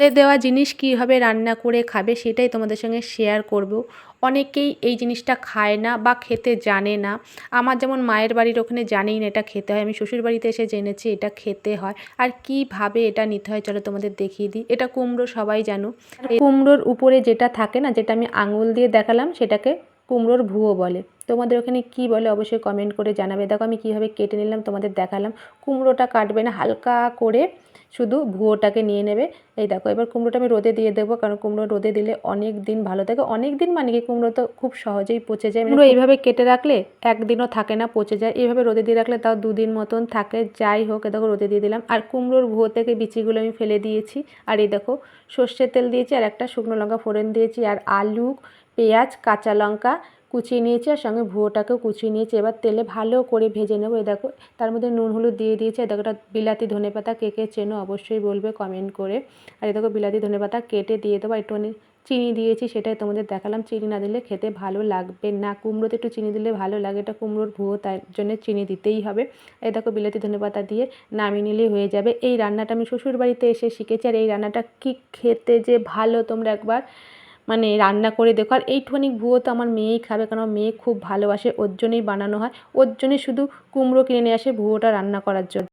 ফেলে দেওয়া জিনিস কীভাবে রান্না করে খাবে সেটাই তোমাদের সঙ্গে শেয়ার করব। অনেকেই এই জিনিসটা খায় না বা খেতে জানে না। আমার যেমন মায়ের বাড়ির ওখানে জানেই না এটা খেতে হয়। আমি শ্বশুর বাড়িতে এসে জেনেছি এটা খেতে হয়। আর কীভাবে এটা নিতে হয় চলো তোমাদের দেখিয়ে দিই। এটা কুমড়ো সবাই জানো। কুমড়োর উপরে যেটা থাকে না, যেটা আমি আঙুল দিয়ে দেখালাম, সেটাকে কুমড়োর ভুয়ো বলে। তোমাদের ওখানে কি বলে অবশ্যই কমেন্ট করে জানাবে। দেখো আমি কীভাবে কেটে নিলাম তোমাদের দেখালাম। কুমড়োটা কাটবে না হালকা করে শুধু ভুয়োটাকে নিয়ে নেবে। এই দেখো এবার কুমড়োটা আমি রোদে দিয়ে দেবো কারণ কুমড়ো রোদে দিলে অনেক দিন ভালো থাকে। অনেক দিন মানে কি কুমড়ো তো খুব সহজেই পচে যায়। কুমড়ো এইভাবে কেটে রাখলে একদিনও থাকে না পচে যায়। এইভাবে রোদে দিয়ে রাখলে তাও দুদিন মতন থাকে। যাই হোক এ দেখো রোদে দিয়ে দিলাম। আর কুমড়োর ভুয়ো থেকে বিচিগুলো আমি ফেলে দিয়েছি। আর এই দেখো সর্ষের তেল দিয়েছি আর একটা শুকনো লঙ্কা ফোড়ন দিয়েছি। আর আলু পেঁয়াজ, কাঁচা লঙ্কা কুচিয়ে নিয়েছি আর সঙ্গে ভুয়োটাকেও কুচিয়ে নিয়েছি। এবার তেলে ভালো করে ভেজে নেব। এ দেখো, তার মধ্যে নুন হলুদ দিয়ে দিয়েছি। দেখো, এটা বিলাতি ধনে পাতা কে কে চেনো অবশ্যই বলবে কমেন্ট করে। আর এ দেখো, বিলাতি ধনে পাতা কেটে দিয়ে দেবো। একটুখানি চিনি দিয়েছি, সেটাই তোমাদের দেখালাম। চিনি না দিলে খেতে ভালো লাগবে না। কুমড়োতে একটু চিনি দিলে ভালো লাগে। এটা কুমড়োর ভুয়ো তার জন্য চিনি দিতেই হবে। এই দেখো, বিলাতি ধনে পাতা দিয়ে নামিয়ে নিলেই হয়ে যাবে। এই রান্নাটা আমি শ্বশুর বাড়িতে এসে শিখেছি। আর এই রান্নাটা কি খেতে যে ভালো তোমরা একবার মানে রান্না করে দেখো। আর এইটুখানি ভুয়ো তো আমার মেয়েই খাবে কারণ মেয়ে খুব ভালোবাসে, ওর জন্যই বানানো হয়। ওর জন্যই শুধু কুমড়ো কিনে নিয়ে আসে ভুয়োটা রান্না করার জন্য।